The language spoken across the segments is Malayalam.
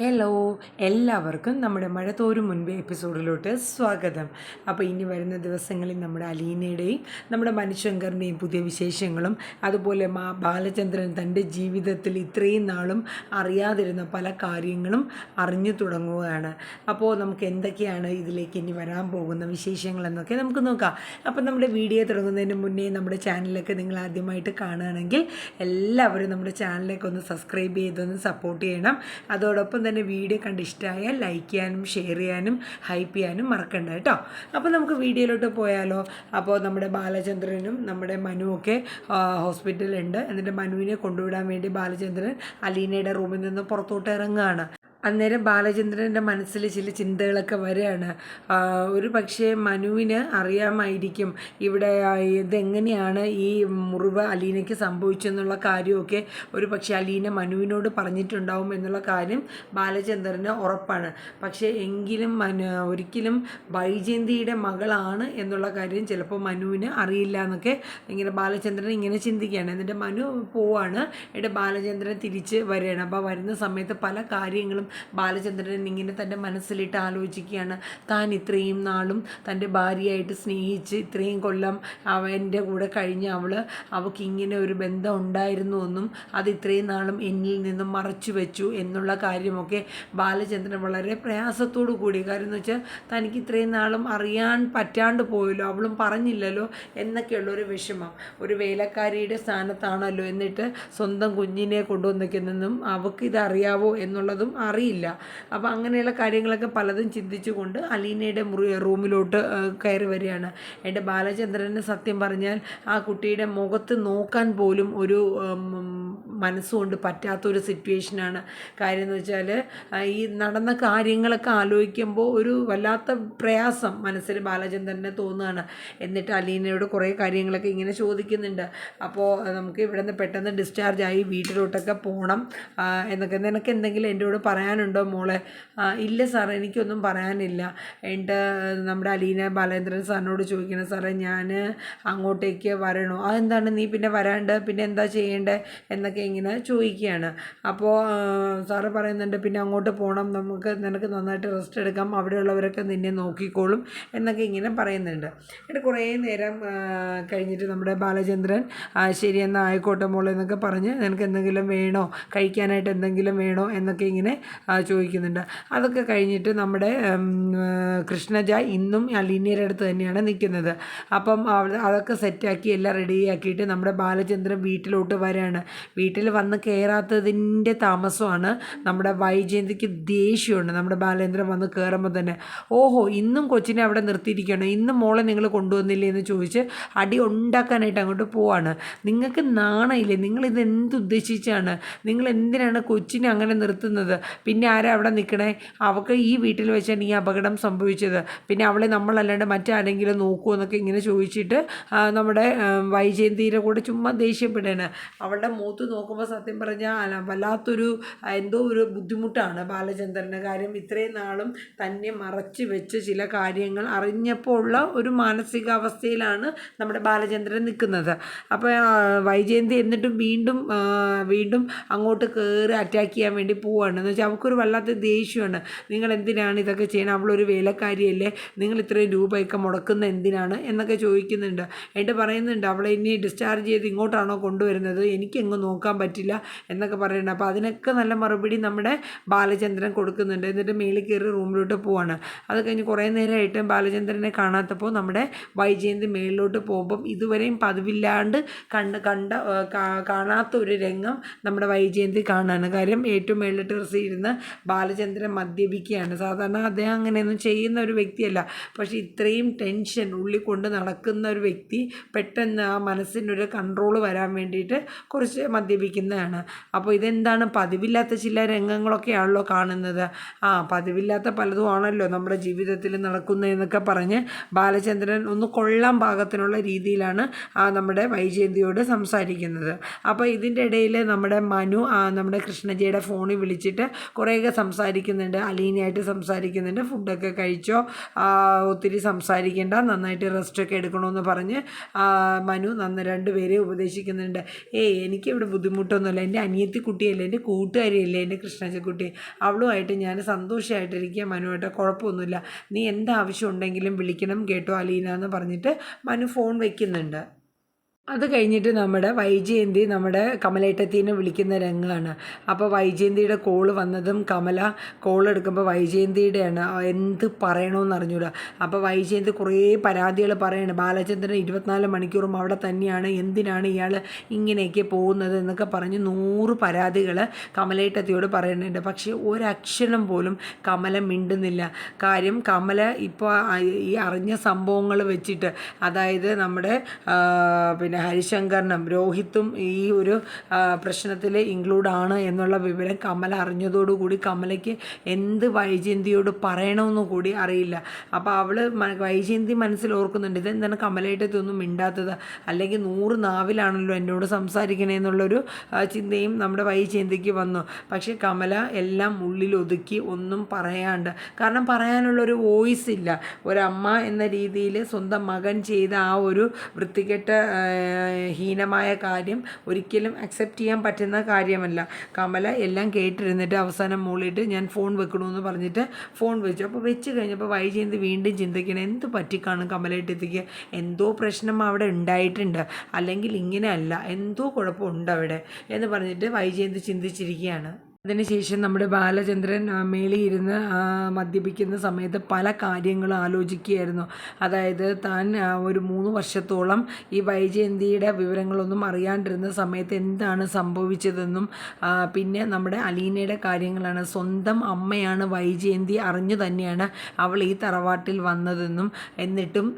ഹലോ എല്ലാവർക്കും നമ്മുടെ മഴ തോരും മുൻപേ എപ്പിസോഡിലോട്ട് സ്വാഗതം. അപ്പോൾ ഇനി വരുന്ന ദിവസങ്ങളിൽ നമ്മുടെ അലീനയുടെയും നമ്മുടെ മനുശങ്കറിന്റെയും പുതിയ വിശേഷങ്ങളും അതുപോലെ മാ ബാലചന്ദ്രൻ തന്റെ ജീവിതത്തിൽ ഇത്രയും നാളും അറിയാതിരുന്ന പല കാര്യങ്ങളും അറിഞ്ഞു തുടങ്ങുകയാണ്. അപ്പോൾ നമുക്ക് എന്തൊക്കെയാണ് ഇതിലേക്ക് ഇനി വരാൻ പോകുന്ന വിശേഷങ്ങൾ എന്നൊക്കെ നമുക്ക് നോക്കാം. അപ്പോൾ നമ്മുടെ വീഡിയോ തുടങ്ങുന്നതിന് മുന്നേ നമ്മുടെ ചാനലൊക്കെ നിങ്ങൾ ആദ്യമായിട്ട് കാണുകയാണെങ്കിൽ എല്ലാവരും നമ്മുടെ ചാനലിലേക്ക് ഒന്ന് സബ്സ്ക്രൈബ് ചെയ്തൊന്ന് സപ്പോർട്ട് ചെയ്യണം. അതോടൊപ്പം തന്നെ വീഡിയോ കണ്ട് ഇഷ്ടമായാൽ ലൈക്ക് ചെയ്യാനും ഷെയർ ചെയ്യാനും ഹൈപ്പ് ചെയ്യാനും മറക്കണ്ട കേട്ടോ. അപ്പോൾ നമുക്ക് വീഡിയോയിലോട്ട് പോയാലോ? അപ്പോൾ നമ്മുടെ ബാലചന്ദ്രനും നമ്മുടെ മനുവൊക്കെ ഹോസ്പിറ്റലുണ്ട് എന്നിട്ട് മനുവിനെ കൊണ്ടുവിടാൻ വേണ്ടി ബാലചന്ദ്രൻ അലീനയുടെ റൂമിൽ നിന്ന് പുറത്തോട്ട് ഇറങ്ങുകയാണ്. അന്നേരം ബാലചന്ദ്രന്റെ മനസ്സിൽ ചില ചിന്തകളൊക്കെ വരികയാണ്. ഒരു പക്ഷേ മനുവിന് അറിയാമായിരിക്കും ഇവിടെ ഇതെങ്ങനെയാണ് ഈ മുറിവ് അലീനയ്ക്ക് സംഭവിച്ചെന്നുള്ള കാര്യമൊക്കെ. ഒരു പക്ഷേ അലീന മനുവിനോട് പറഞ്ഞിട്ടുണ്ടാവും എന്നുള്ള കാര്യം ബാലചന്ദ്രന് ഉറപ്പാണ്. പക്ഷേ എങ്കിലും മനു ഒരിക്കലും വൈജയന്തിയുടെ മകളാണ് എന്നുള്ള കാര്യം ചിലപ്പോൾ മനുവിന് അറിയില്ല എന്നൊക്കെ ഇങ്ങനെ ബാലചന്ദ്രൻ ഇങ്ങനെ ചിന്തിക്കുകയാണ്. എന്നിട്ട് മനു പോവാണ്. എന്നിട്ട് ബാലചന്ദ്രൻ തിരിച്ച് വരികയാണ്. അപ്പോൾ വരുന്ന സമയത്ത് പല കാര്യങ്ങളും ബാലചന്ദ്രൻ ഇങ്ങനെ തന്റെ മനസ്സിലിട്ട് ആലോചിക്കുകയാണ്. താൻ ഇത്രയും നാളും തന്റെ ഭാര്യയായിട്ട് സ്നേഹിച്ച് ഇത്രയും കൊല്ലം അവന്റെ കൂടെ കഴിഞ്ഞ് അവൾ അവൾക്ക് ഇങ്ങനെ ഒരു ബന്ധം ഉണ്ടായിരുന്നു എന്നും അത് ഇത്രയും നാളും എന്നിൽ നിന്നും മറച്ചു വെച്ചു എന്നുള്ള കാര്യമൊക്കെ ബാലചന്ദ്രൻ വളരെ പ്രയാസത്തോടു കൂടി കാര്യം എന്ന് വെച്ചാൽ തനിക്ക് ഇത്രയും നാളും അറിയാൻ പറ്റാണ്ട് പോയല്ലോ അവളും പറഞ്ഞില്ലല്ലോ എന്നൊക്കെയുള്ള ഒരു വിഷമം. ഒരു വേലക്കാരിയുടെ സ്ഥാനത്താണല്ലോ എന്നിട്ട് സ്വന്തം കുഞ്ഞിനെ കൊണ്ടുവന്നിരിക്കുന്നതും അവൾക്ക് ഇതറിയാവോ എന്നുള്ളതും അറിയില്ല. അപ്പോൾ അങ്ങനെയുള്ള കാര്യങ്ങളൊക്കെ പലതും ചിന്തിച്ചുകൊണ്ട് അലീനയുടെ മുറി റൂമിലോട്ട് കയറി വരികയാണ്. എന്റെ ബാലചന്ദ്രന് സത്യം പറഞ്ഞാൽ ആ കുട്ടിയുടെ മുഖത്ത് നോക്കാൻ പോലും ഒരു മനസ്സുകൊണ്ട് പറ്റാത്തൊരു സിറ്റുവേഷനാണ്. കാര്യം എന്ന് വെച്ചാൽ ഈ നടന്ന കാര്യങ്ങളൊക്കെ ആലോചിക്കുമ്പോൾ ഒരു വല്ലാത്ത പ്രയാസം മനസ്സിൽ ബാലചന്ദ്രനെ തോന്നുകയാണ് എന്നിട്ട് അലീനയോട് കുറേ കാര്യങ്ങളൊക്കെ ഇങ്ങനെ ചോദിക്കുന്നുണ്ട്. അപ്പോൾ നമുക്ക് ഇവിടെ നിന്ന് പെട്ടെന്ന് ഡിസ്ചാർജ് ആയി വീട്ടിലോട്ടൊക്കെ പോകണം എന്നൊക്കെ നിനക്ക് എന്തെങ്കിലും എന്റെ കൂടെ പറയാനുണ്ടോ മോളെ? ഇല്ല സാർ എനിക്കൊന്നും പറയാനില്ല. എന്റെ നമ്മുടെ അലീന ബാലേന്ദ്രൻ സാറിനോട് ചോദിക്കണം സാറേ ഞാൻ അങ്ങോട്ടേക്ക് വരണോ? അതെന്താണ്? നീ പിന്നെ വരാണ്ട്? പിന്നെ എന്താ ചെയ്യേണ്ടത് എന്നൊക്കെ ഇങ്ങനെ ചോദിക്കുകയാണ്. അപ്പോൾ സാറ് പറയുന്നുണ്ട് പിന്നെ അങ്ങോട്ട് പോകണം നമുക്ക് നിനക്ക് നന്നായിട്ട് റെസ്റ്റ് എടുക്കാം. അവിടെയുള്ളവരൊക്കെ നിന്നെ നോക്കിക്കോളും എന്നൊക്കെ ഇങ്ങനെ പറയുന്നുണ്ട്. എന്നിട്ട് കുറേ നേരം കഴിഞ്ഞിട്ട് നമ്മുടെ ബാലചന്ദ്രൻ ശരി എന്നാൽ ആയിക്കോട്ടെ മോളെ എന്നൊക്കെ പറഞ്ഞ് നിനക്ക് എന്തെങ്കിലും വേണോ? കഴിക്കാനായിട്ട് എന്തെങ്കിലും വേണോ? എന്നൊക്കെ ഇങ്ങനെ ചോദിക്കുന്നുണ്ട്. അതൊക്കെ കഴിഞ്ഞിട്ട് നമ്മുടെ കൃഷ്ണജ ഇന്നും അലീനയുടെ അടുത്ത് തന്നെയാണ് നിൽക്കുന്നത്. അപ്പം അതൊക്കെ സെറ്റാക്കി എല്ലാം റെഡിയാക്കിയിട്ട് നമ്മുടെ ബാലചന്ദ്രൻ വീട്ടിലോട്ട് വരാണ്. വീട്ടിൽ വന്ന് കയറാത്തതിന്റെ താമസമാണ് നമ്മുടെ വൈജയന്തിക്ക് ദേഷ്യമുണ്ട്. നമ്മുടെ ബാലേന്ദ്രൻ വന്ന് കയറുമ്പോൾ തന്നെ ഓഹോ ഇന്നും കൊച്ചിനെ അവിടെ നിർത്തിയിരിക്കുകയാണ്. ഇന്നും മോളെ നിങ്ങൾ കൊണ്ടുവന്നില്ലേ? എന്ന് ചോദിച്ച് അടി ഉണ്ടാക്കാനായിട്ട് അങ്ങോട്ട് പോവാണ്. നിങ്ങൾക്ക് നാണയില്ലേ? നിങ്ങളിത് എന്ത് ഉദ്ദേശിച്ചാണ്? നിങ്ങൾ എന്തിനാണ് കൊച്ചിനെ അങ്ങനെ നിർത്തുന്നത്? പിന്നെ ആരാ അവിടെ നിൽക്കണേ? അവൾക്ക് ഈ വീട്ടിൽ വെച്ചാണ് ഈ അപകടം സംഭവിച്ചത്. പിന്നെ അവളെ നമ്മളല്ലാണ്ട് മറ്റാരെങ്കിലും നോക്കുമോ എന്നൊക്കെ ഇങ്ങനെ ചോദിച്ചിട്ട് നമ്മുടെ വൈജയന്തിയുടെ കൂടെ ചുമ്മാ ദേഷ്യപ്പെടുകയാണ്. അവളുടെ മൂത്ത് നോക്കുമ്പോൾ സത്യം പറഞ്ഞാൽ വല്ലാത്തൊരു എന്തോ ഒരു ബുദ്ധിമുട്ടാണ് ബാലചന്ദ്രന് കാര്യം. ഇത്രയും നാളും തന്നെ മറച്ചു വെച്ച് ചില കാര്യങ്ങൾ അറിഞ്ഞപ്പോൾ ഉള്ള ഒരു മാനസികാവസ്ഥയിലാണ് നമ്മുടെ ബാലചന്ദ്രൻ നിൽക്കുന്നത്. അപ്പോൾ വൈജയന്തി എന്നിട്ടും വീണ്ടും വീണ്ടും അങ്ങോട്ട് കയറി അറ്റാക്ക് ചെയ്യാൻ വേണ്ടി പോവുകയാണ് എന്ന് വെച്ചാൽ അവൾക്കൊരു വല്ലാത്ത ദേഷ്യമാണ്. നിങ്ങൾ എന്തിനാണ് ഇതൊക്കെ ചെയ്യണം? അവളൊരു വേലക്കാരിയല്ലേ. നിങ്ങൾ ഇത്രയും രൂപയൊക്കെ മുടക്കുന്ന എന്തിനാണ്? എന്നൊക്കെ ചോദിക്കുന്നുണ്ട്. എന്നിട്ട് പറയുന്നുണ്ട് അവളെ ഇനി ഡിസ്ചാർജ് ചെയ്ത് ഇങ്ങോട്ടാണോ കൊണ്ടുവരുന്നത്? എനിക്കെങ്ങും നോക്കാൻ പറ്റില്ല എന്നൊക്കെ പറയുന്നുണ്ട്. അപ്പോൾ അതിനൊക്കെ നല്ല മറുപടി നമ്മുടെ ബാലചന്ദ്രൻ കൊടുക്കുന്നുണ്ട്. എന്നിട്ട് മേളിൽ കയറി റൂമിലോട്ട് പോവാണ്. അത് കഴിഞ്ഞ് കുറേ നേരമായിട്ട് ബാലചന്ദ്രനെ കാണാത്തപ്പോൾ നമ്മുടെ വൈജയന്തി മേളിലോട്ട് പോകുമ്പം ഇതുവരെയും പതിവില്ലാണ്ട് കണ്ട് കണ്ട കാണാത്ത ഒരു രംഗം നമ്മുടെ വൈജയന്തി കാണാണ്. കാര്യം ഏറ്റവും മേളിൽ ടെറസിൽ ബാലചന്ദ്രൻ മദ്യപിക്കുകയാണ്. സാധാരണ അദ്ദേഹം അങ്ങനെയൊന്നും ചെയ്യുന്ന ഒരു വ്യക്തിയല്ല. പക്ഷേ ഇത്രയും ടെൻഷൻ ഉള്ളിൽ കൊണ്ട് നടക്കുന്ന ഒരു വ്യക്തി പെട്ടെന്ന് ആ മനസ്സിനൊരു കൺട്രോൾ വരാൻ വേണ്ടിയിട്ട് കുറച്ച് മദ്യപിക്കുന്നതാണ്. അപ്പോൾ ഇതെന്താണ്? പതിവില്ലാത്ത ചില രംഗങ്ങളൊക്കെയാണല്ലോ കാണുന്നത്. ആ പതിവില്ലാത്ത പലതും ആണല്ലോ നമ്മുടെ ജീവിതത്തിൽ നടക്കുന്നതെന്നൊക്കെ പറഞ്ഞ് ബാലചന്ദ്രൻ ഒന്ന് കൊള്ളാൻ പാകത്തിനുള്ള രീതിയിലാണ് നമ്മുടെ വൈജയന്തിയോട് സംസാരിക്കുന്നത്. അപ്പോൾ ഇതിന്റെ ഇടയിൽ നമ്മുടെ മനു നമ്മുടെ കൃഷ്ണജിയുടെ ഫോണിൽ വിളിച്ചിട്ട് കുറേയൊക്കെ സംസാരിക്കുന്നുണ്ട്. അലീനയായിട്ട് സംസാരിക്കുന്നുണ്ട്. ഫുഡൊക്കെ കഴിച്ചോ? ഒത്തിരി സംസാരിക്കേണ്ട. നന്നായിട്ട് റെസ്റ്റൊക്കെ എടുക്കണമെന്ന് പറഞ്ഞ് മനു നന്ന് രണ്ടുപേരെ ഉപദേശിക്കുന്നുണ്ട്. ഏയ് എനിക്കിവിടെ ബുദ്ധിമുട്ടൊന്നുമില്ല. എന്റെ അനിയത്തി കുട്ടിയല്ലേ എന്റെ കൂട്ടുകാരിയല്ലേ എന്റെ കൃഷ്ണച്ചക്കുട്ടി. അവളുമായിട്ട് ഞാൻ സന്തോഷമായിട്ടിരിക്കുക മനുവായിട്ട് കുഴപ്പമൊന്നുമില്ല. നീ എന്താവശ്യം ഉണ്ടെങ്കിലും വിളിക്കണം കേട്ടോ അലീന എന്ന് പറഞ്ഞിട്ട് മനു ഫോൺ വെക്കുന്നുണ്ട്. അത് കഴിഞ്ഞിട്ട് നമ്മുടെ വൈജയന്തി നമ്മുടെ കമലേട്ടത്തീനെ വിളിക്കുന്ന രംഗമാണ് അപ്പോൾ വൈജയന്തിയുടെ കോൾ വന്നതും കമല കോൾ എടുക്കുമ്പോൾ വൈജയന്തിയുടെയാണ് എന്ത് പറയണമെന്ന് അറിഞ്ഞൂടാ. അപ്പോൾ വൈജയന്തി കുറേ പരാതികൾ പറയാണ് ബാലചന്ദ്രൻ ഇരുപത്തിനാല് മണിക്കൂറും അവിടെ തന്നെയാണ് എന്തിനാണ് ഇയാൾ ഇങ്ങനെയൊക്കെ പോകുന്നത് എന്നൊക്കെ പറഞ്ഞ് നൂറ് പരാതികൾ കമലേട്ടത്തിയോട് പറയുന്നുണ്ട് പക്ഷേ ഒരക്ഷരം പോലും കമല മിണ്ടുന്നില്ല. കാര്യം കമല ഇപ്പോൾ ഈ അറിഞ്ഞ സംഭവങ്ങൾ വെച്ചിട്ട് അതായത് നമ്മുടെ ആ, പിന്നെ ഹരിശങ്കറിനും രോഹിത്തും ഈ ഒരു പ്രശ്നത്തിൽ ഇൻക്ലൂഡ് ആണ് എന്നുള്ള വിവരം കമല അറിഞ്ഞതോടുകൂടി കമലയ്ക്ക് എന്ത് വൈജയന്തിയോട് പറയണമെന്ന് കൂടി അറിയില്ല. അപ്പോൾ അവൾ വൈജയന്തി മനസ്സിൽ ഓർക്കുന്നുണ്ട് ഇതെന്താണ് കമലയിട്ടത്തൊന്നും മിണ്ടാത്തത്? അല്ലെങ്കിൽ നൂറ് നാവിലാണല്ലോ എന്നോട് സംസാരിക്കണേ എന്നുള്ളൊരു ആ, ചിന്തയും നമ്മുടെ വൈജയന്തിക്ക് വന്നു. പക്ഷേ കമല എല്ലാം ഉള്ളിൽ ഒതുക്കി ഒന്നും പറയാണ്ട് കാരണം പറയാനുള്ളൊരു വോയിസ് ഇല്ല. ഒരമ്മ എന്ന രീതിയിൽ സ്വന്തം മകൻ ചെയ്ത ആ ഒരു വൃത്തികെട്ട ഹീനമായ കാര്യം ഒരിക്കലും അക്സെപ്റ്റ് ചെയ്യാൻ പറ്റുന്ന കാര്യമല്ല. കമല എല്ലാം കേട്ടിരുന്നിട്ട് അവസാനം മൂളിയിട്ട് ഞാൻ ഫോൺ വെക്കണമെന്ന് പറഞ്ഞിട്ട് ഫോൺ വെച്ചു. അപ്പോൾ വെച്ച് കഴിഞ്ഞപ്പോൾ വൈജയന്തി വീണ്ടും ചിന്തിക്കണം എന്ത് പറ്റിക്കാണും എത്തിക്കുക എന്തോ പ്രശ്നം അവിടെ ഉണ്ടായിട്ടുണ്ട്. അല്ലെങ്കിൽ ഇങ്ങനെയല്ല എന്തോ കുഴപ്പമുണ്ട് അവിടെ എന്ന് പറഞ്ഞിട്ട് വൈജയന്ത് ചിന്തിച്ചിരിക്കുകയാണ്. അതിനുശേഷം നമ്മുടെ ബാലചന്ദ്രൻ മേളിൽ ഇരുന്ന് മദ്യപിക്കുന്ന സമയത്ത് പല കാര്യങ്ങളും ആലോചിക്കുകയായിരുന്നു. അതായത് താൻ ഒരു മൂന്ന് വർഷത്തോളം ഈ വൈജയന്തിയുടെ വിവരങ്ങളൊന്നും അറിയാണ്ടിരുന്ന സമയത്ത് എന്താണ് സംഭവിച്ചതെന്നും പിന്നെ നമ്മുടെ അലീനയുടെ കാര്യങ്ങളാണ്. സ്വന്തം അമ്മയാണ് വൈജയന്തി അറിഞ്ഞു തന്നെയാണ് അവൾ ഈ തറവാട്ടിൽ വന്നതെന്നും എന്നിട്ടും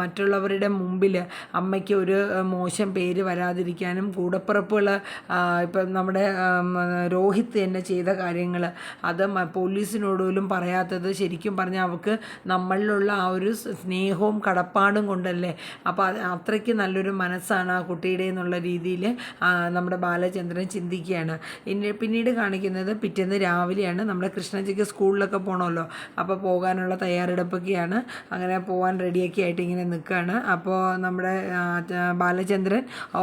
മറ്റുള്ളവരുടെ മുമ്പിൽ അമ്മയ്ക്ക് ഒരു മോശം പേര് വരാതിരിക്കാനും കൂടപ്പിറപ്പുകൾ ഇപ്പം നമ്മുടെ ആം, രോഹിത് തന്നെ ചെയ്ത കാര്യങ്ങൾ. അത് പോലീസിനോട് പോലും പറയാത്തത് ശരിക്കും പറഞ്ഞാൽ അവർക്ക് നമ്മളിലുള്ള ആ ഒരു സ്നേഹവും കടപ്പാടും കൊണ്ടല്ലേ. അപ്പോൾ അത് അത്രയ്ക്ക് നല്ലൊരു മനസ്സാണ് ആ കുട്ടിയുടെ എന്നുള്ള രീതിയിൽ നമ്മുടെ ബാലചന്ദ്രൻ ചിന്തിക്കുകയാണ്. ഇനി പിന്നീട് കാണിക്കുന്നത് പിറ്റേന്ന് രാവിലെയാണ് നമ്മുടെ കൃഷ്ണജിക്ക് സ്കൂളിലൊക്കെ പോകണമല്ലോ അപ്പോൾ പോകാനുള്ള തയ്യാറെടുപ്പൊക്കെയാണ്. അങ്ങനെ പോകാൻ റെഡിയൊക്കെ ആയിട്ട് ഇങ്ങനെ നിൽക്കുകയാണ് അപ്പോൾ നമ്മുടെ ബാലചന്ദ്രൻ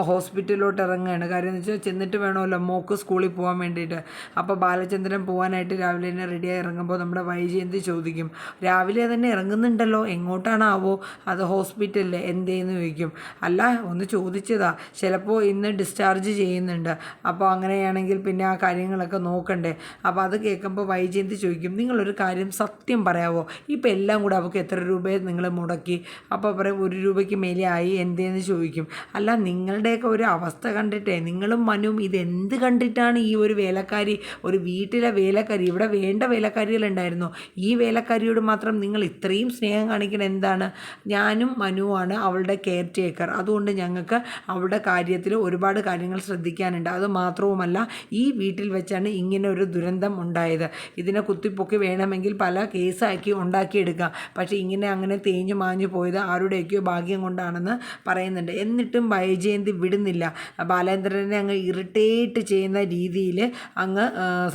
ഹോസ്പിറ്റലിലോട്ട് ഇറങ്ങുകയാണ്. കാര്യം എന്ന് വെച്ചാൽ ചെന്നിട്ട് വേണമല്ലോ മോക്ക് സ്കൂളിൽ പോകാൻ വേണ്ടിയിട്ട്. അപ്പോൾ ബാലചന്ദ്രൻ പോകാനായിട്ട് രാവിലെ തന്നെ റെഡിയായി ഇറങ്ങുമ്പോൾ നമ്മുടെ വൈജയന്തി ചോദിക്കും? രാവിലെ തന്നെ ഇറങ്ങുന്നുണ്ടല്ലോ എങ്ങോട്ടാണാവോ? അത് ഹോസ്പിറ്റലിൽ എന്തേന്ന് ചോദിക്കും. അല്ല ഒന്ന് ചോദിച്ചതാ. ചിലപ്പോൾ ഇന്ന് ഡിസ്ചാർജ് ചെയ്യുന്നുണ്ട്. അപ്പോൾ അങ്ങനെയാണെങ്കിൽ പിന്നെ ആ കാര്യങ്ങളൊക്കെ നോക്കണ്ടേ. അപ്പോൾ അത് കേൾക്കുമ്പോൾ വൈജയന്തി ചോദിക്കും? നിങ്ങളൊരു കാര്യം സത്യം പറയാവോ? ഇപ്പം എല്ലാം കൂടെ അവൾക്ക് എത്ര രൂപയെ നിങ്ങൾ മുടക്കി? അപ്പോൾ പറയും ഒരു രൂപയ്ക്ക് മേലെ ആയി എന്തേന്ന് ചോദിക്കും. അല്ല നിങ്ങളുടെയൊക്കെ ഒരു അവസ്ഥ കണ്ടിട്ടേ. നിങ്ങളും മനുവും ഇതെന്ത് കണ്ടിട്ടാണ് ഈ ഒരു വേലക്കാരി ഒരു വീട്ടിലെ വേലക്കാരി ഇവിടെ വേണ്ട വേലക്കാരികളുണ്ടായിരുന്നു. ഈ വേലക്കാരിയോട് മാത്രം നിങ്ങൾ ഇത്രയും സ്നേഹം കാണിക്കണം എന്താണ്? ഞാനും മനുവാണ് അവളുടെ കെയർ ടേക്കർ അതുകൊണ്ട് ഞങ്ങൾക്ക് അവളുടെ കാര്യത്തിൽ ഒരുപാട് കാര്യങ്ങൾ ശ്രദ്ധിക്കാനുണ്ട്. അത് മാത്രവുമല്ല ഈ വീട്ടിൽ വെച്ചാണ് ഇങ്ങനെ ഒരു ദുരന്തം ഉണ്ടായത്. ഇതിനെ കുത്തിപ്പൊക്കി വേണമെങ്കിൽ പല കേസാക്കി ഉണ്ടാക്കിയെടുക്കാം. പക്ഷേ ഇങ്ങനെ അങ്ങനെ തേഞ്ഞു മാഞ്ഞു പോയത് ആരുടെയൊക്കെയോ ഭാഗ്യം കൊണ്ടാണെന്ന് പറയുന്നുണ്ട്. എന്നിട്ടും വൈജയന്തി വിടുന്നില്ല. ബാലേന്ദ്രനെ അങ്ങ് ഇറിറ്റേറ്റ് ചെയ്യുന്ന രീതിയിൽ അങ്ങ്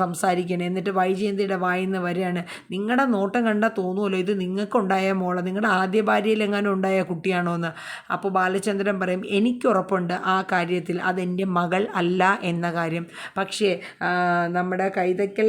സംസാരിക്കണേ. എന്നിട്ട് വൈജയന്തിയുടെ വായിന്ന് വരികയാണ്. നിങ്ങളുടെ നോട്ടം കണ്ടാൽ തോന്നുമല്ലോ ഇത് നിങ്ങൾക്കുണ്ടായ മോളെ. നിങ്ങളുടെ ആദ്യ ഭാര്യയിലെങ്ങാനും ഉണ്ടായ കുട്ടിയാണോ എന്ന് അപ്പോൾ ബാലചന്ദ്രൻ പറയും എനിക്കുറപ്പുണ്ട് ആ കാര്യത്തിൽ. അതെന്റെ മകൾ അല്ല എന്ന കാര്യം. പക്ഷേ നമ്മുടെ കൈതക്കൽ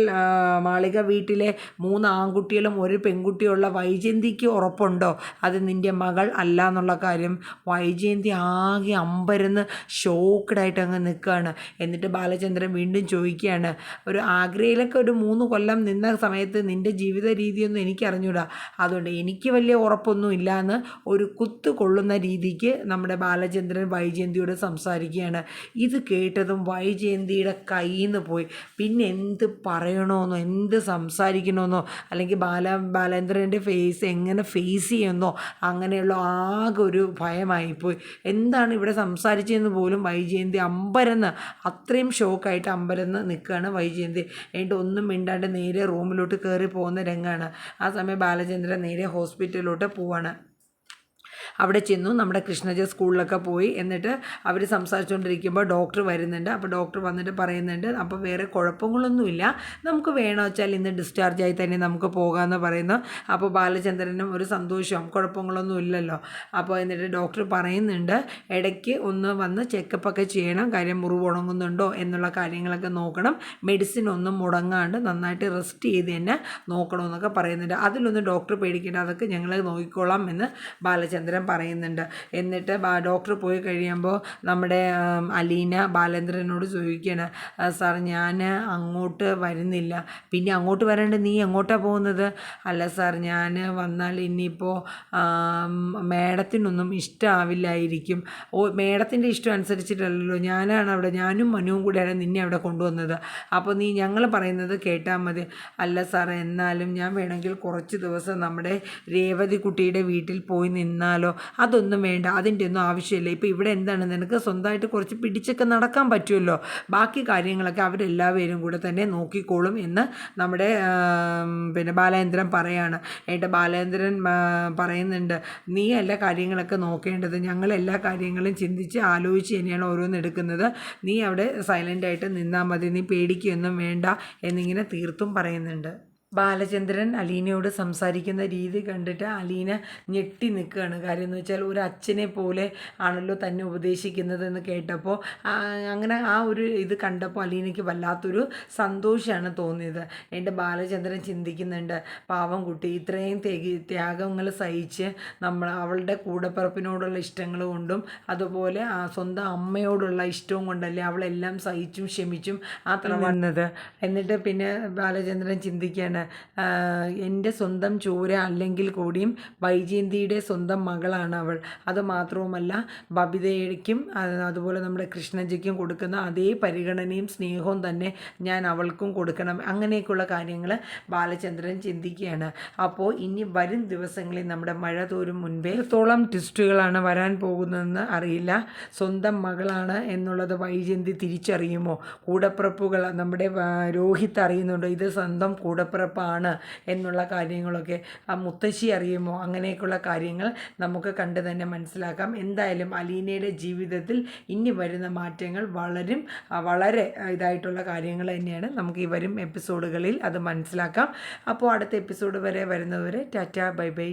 മാളിക വീട്ടിലെ മൂന്ന് ആൺകുട്ടികളും ഒരു പെൺകുട്ടിയുള്ള വൈജയന്തിക്ക് ഉറപ്പുണ്ടോ? അത് നിന്റെ മകൾ അല്ല എന്നുള്ള കാര്യം. വൈജയന്തി ആകെ അമ്പരന്ന് ഷോക്ക്ഡായിട്ട് അങ്ങ് നിൽക്കുകയാണ് എന്നിട്ട് ബാലചന്ദ്രൻ വീണ്ടും ചോദിക്കുകയാണ് ഒരു ആഗ്രയിലൊക്കെ ഒരു മൂന്ന് കൊല്ലം നിന്ന സമയത്ത് നിന്റെ ജീവിത രീതിയൊന്നും എനിക്ക് അറിഞ്ഞൂടാ അതുകൊണ്ട് എനിക്ക് വലിയ ഉറപ്പൊന്നും ഇല്ല എന്ന് ഒരു കുത്ത് കൊള്ളുന്ന രീതിക്ക് നമ്മുടെ ബാലചന്ദ്രൻ വൈജയന്തിയോട് സംസാരിക്കുകയാണ്. ഇത് കേട്ടതും വൈജയന്തിയുടെ കയ്യിൽ നിന്ന് പോയി. പിന്നെ എന്ത് പറയണമെന്നോ എന്ത് സംസാരിക്കണമെന്നോ അല്ലെങ്കിൽ ബാല ബാലേന്ദ്രന്റെ ഫേസ് എങ്ങനെ ഫേസ് ചെയ്യുന്നോ അങ്ങനെയുള്ള ആകെ ഒരു ഭയമായിപ്പോയി. എന്താണ് ഇവിടെ സംസാരിച്ചതെന്ന് പോലും വൈജയന്തി അമ്പരന്ന് അത്രയും ഷോക്കായിട്ട് അമ്പരന്ന് നിൽക്കുകയാണ്. വൈജയന്തി. എന്നിട്ട് ഒന്നും മിണ്ടാണ്ട് നേരെ റൂമിലോട്ട് കയറി പോകുന്ന രംഗമാണ് ആ സമയം ബാലചന്ദ്രൻ നേരെ ഹോസ്പിറ്റലിലോട്ട് പോവാണ്. അവിടെ ചെന്നു. നമ്മുടെ കൃഷ്ണജ സ്കൂളിലൊക്കെ പോയി. എന്നിട്ട് അവർ സംസാരിച്ചുകൊണ്ടിരിക്കുമ്പോൾ ഡോക്ടർ വരുന്നുണ്ട്. അപ്പോൾ ഡോക്ടർ വന്നിട്ട് പറയുന്നുണ്ട് അപ്പോൾ വേറെ കുഴപ്പങ്ങളൊന്നുമില്ല. നമുക്ക് വേണോ വെച്ചാൽ ഇന്ന് ഡിസ്ചാർജ് ആയി തന്നെ നമുക്ക് പോകാമെന്ന് പറയുന്നു. അപ്പോൾ ബാലചന്ദ്രനും ഒരു സന്തോഷം. കുഴപ്പങ്ങളൊന്നും ഇല്ലല്ലോ അപ്പോൾ എന്നിട്ട് ഡോക്ടർ പറയുന്നുണ്ട് ഇടയ്ക്ക് ഒന്ന് വന്ന് ചെക്കപ്പൊക്കെ ചെയ്യണം. കാര്യം മുറിവ് ഉണങ്ങുന്നുണ്ടോ എന്നുള്ള കാര്യങ്ങളൊക്കെ നോക്കണം. മെഡിസിൻ ഒന്നും മുടങ്ങാണ്ട് നന്നായിട്ട് റെസ്റ്റ് ചെയ്ത് തന്നെ നോക്കണമെന്നൊക്കെ പറയുന്നുണ്ട്. അതിലൊന്നും ഡോക്ടർ പേടിക്കേണ്ട അതൊക്കെ ഞങ്ങൾ നോക്കിക്കോളാം എന്ന് ബാലചന്ദ്രൻ പറയുന്നുണ്ട്. എന്നിട്ട് ഡോക്ടർ പോയി കഴിയുമ്പോൾ നമ്മുടെ അലീന ബാലേന്ദ്രനോട് ചോദിക്കുകയാണ് "ആ, സാർ ഞാൻ അങ്ങോട്ട് വരുന്നില്ല. പിന്നെ അങ്ങോട്ട് വരേണ്ട നീ എങ്ങോട്ടാണ് പോകുന്നത്? അല്ല സാർ ഞാൻ വന്നാൽ ഇനിയിപ്പോൾ മേഡത്തിനൊന്നും ഇഷ്ടമാവില്ലായിരിക്കും ഓ മേഡത്തിന്റെ ഇഷ്ടം അനുസരിച്ചിട്ടല്ലല്ലോ ഞാനാണ് അവിടെ ഞാനും മനുവും കൂടെയാണ് നിന്നെ അവിടെ കൊണ്ടുവന്നത്. അപ്പോൾ നീ ഞങ്ങൾ പറയുന്നത് കേട്ടാൽ മതി. അല്ല സാർ എന്നാലും ഞാൻ വേണമെങ്കിൽ കുറച്ച് ദിവസം നമ്മുടെ രേവതി കുട്ടിയുടെ വീട്ടിൽ പോയി നിന്നാലോ അതൊന്നും വേണ്ട. അതിന്റെ ഒന്നും ആവശ്യമില്ല. ഇപ്പോൾ ഇവിടെ എന്താണ്? നിനക്ക് സ്വന്തമായിട്ട് കുറച്ച് പിടിച്ചൊക്കെ നടക്കാൻ പറ്റുമല്ലോ. ബാക്കി കാര്യങ്ങളൊക്കെ അവരെല്ലാവരും കൂടെ തന്നെ നോക്കിക്കോളും എന്ന് നമ്മുടെ പിന്നെ ബാലേന്ദ്രൻ പറയാണ്. എന്നിട്ട് ബാലേന്ദ്രൻ പറയുന്നുണ്ട് നീ എല്ലാ കാര്യങ്ങളൊക്കെ നോക്കേണ്ടത്. ഞങ്ങൾ എല്ലാ കാര്യങ്ങളും ചിന്തിച്ച് ആലോചിച്ച് തന്നെയാണ് ഓരോന്ന് എടുക്കുന്നത്. നീ അവിടെ സൈലന്റായിട്ട് നിന്നാൽ മതി. നീ പേടിക്കുകയൊന്നും വേണ്ട എന്നിങ്ങനെ തീർത്തും പറയുന്നുണ്ട്. ബാലചന്ദ്രൻ അലീനയോട് സംസാരിക്കുന്ന രീതി കണ്ടിട്ട് അലീന ഞെട്ടി നിൽക്കുകയാണ്. കാര്യം എന്ന് വെച്ചാൽ ഒരു അച്ഛനെ പോലെ ആണല്ലോ തന്നെ ഉപദേശിക്കുന്നത് എന്ന് കേട്ടപ്പോൾ അങ്ങനെ ആ ഒരു ഇത് കണ്ടപ്പോൾ അലീനയ്ക്ക് വല്ലാത്തൊരു സന്തോഷമാണ് തോന്നിയത്. എന്റെ ബാലചന്ദ്രൻ ചിന്തിക്കുന്നുണ്ട് പാവം കുട്ടി ഇത്രയും തെകി ത്യാഗങ്ങൾ സഹിച്ച് നമ്മൾ അവളുടെ കൂടപ്പിറപ്പിനോടുള്ള ഇഷ്ടങ്ങൾ കൊണ്ടും അതുപോലെ ആ സ്വന്തം അമ്മയോടുള്ള ഇഷ്ടവും കൊണ്ടല്ലേ അവളെല്ലാം സഹിച്ചും ക്ഷമിച്ചും ആ വന്നത് എന്നിട്ട് പിന്നെ ബാലചന്ദ്രൻ ചിന്തിക്കുകയാണ് ആഹ് എന്റെ സ്വന്തം ചോര അല്ലെങ്കിൽ കൂടിയും വൈജയന്തിയുടെ സ്വന്തം മകളാണ് അവൾ. അത് മാത്രവുമല്ല ബബിതയ്ക്കും അതുപോലെ നമ്മുടെ കൃഷ്ണജിക്കും കൊടുക്കുന്ന അതേ പരിഗണനയും സ്നേഹവും തന്നെ ഞാൻ അവൾക്കും കൊടുക്കണം. അങ്ങനെയൊക്കെയുള്ള കാര്യങ്ങൾ ബാലചന്ദ്രൻ ചിന്തിക്കുകയാണ്. അപ്പോൾ ഇനി വരും ദിവസങ്ങളിൽ നമ്മുടെ മഴ തോരും മുൻപേ എത്രത്തോളം ട്വിസ്റ്റുകളാണ് വരാൻ പോകുന്നതെന്ന് അറിയില്ല. സ്വന്തം മകളാണ് എന്നുള്ളത് വൈജയന്തി തിരിച്ചറിയുമോ? കൂടപ്പിറപ്പുകൾ നമ്മുടെ രോഹിത് അറിയുന്നുണ്ടോ? ഇത് സ്വന്തം കൂടപ്പിറപ്പാണ് എന്നുള്ള കാര്യങ്ങളൊക്കെ ആ മുത്തശ്ശി അറിയുമോ? അങ്ങനെയൊക്കെയുള്ള കാര്യങ്ങൾ നമുക്ക് കണ്ട് തന്നെ മനസ്സിലാക്കാം. എന്തായാലും അലീനയുടെ ജീവിതത്തിൽ ഇനി വരുന്ന മാറ്റങ്ങൾ വളരും വളരെ ഇതായിട്ടുള്ള കാര്യങ്ങൾ തന്നെയാണ്. നമുക്ക് ഈ വരും എപ്പിസോഡുകളിൽ അത് മനസ്സിലാക്കാം. അപ്പോൾ അടുത്ത എപ്പിസോഡ് വരെ വരുന്നവരെ ടാറ്റ ബൈ ബൈ.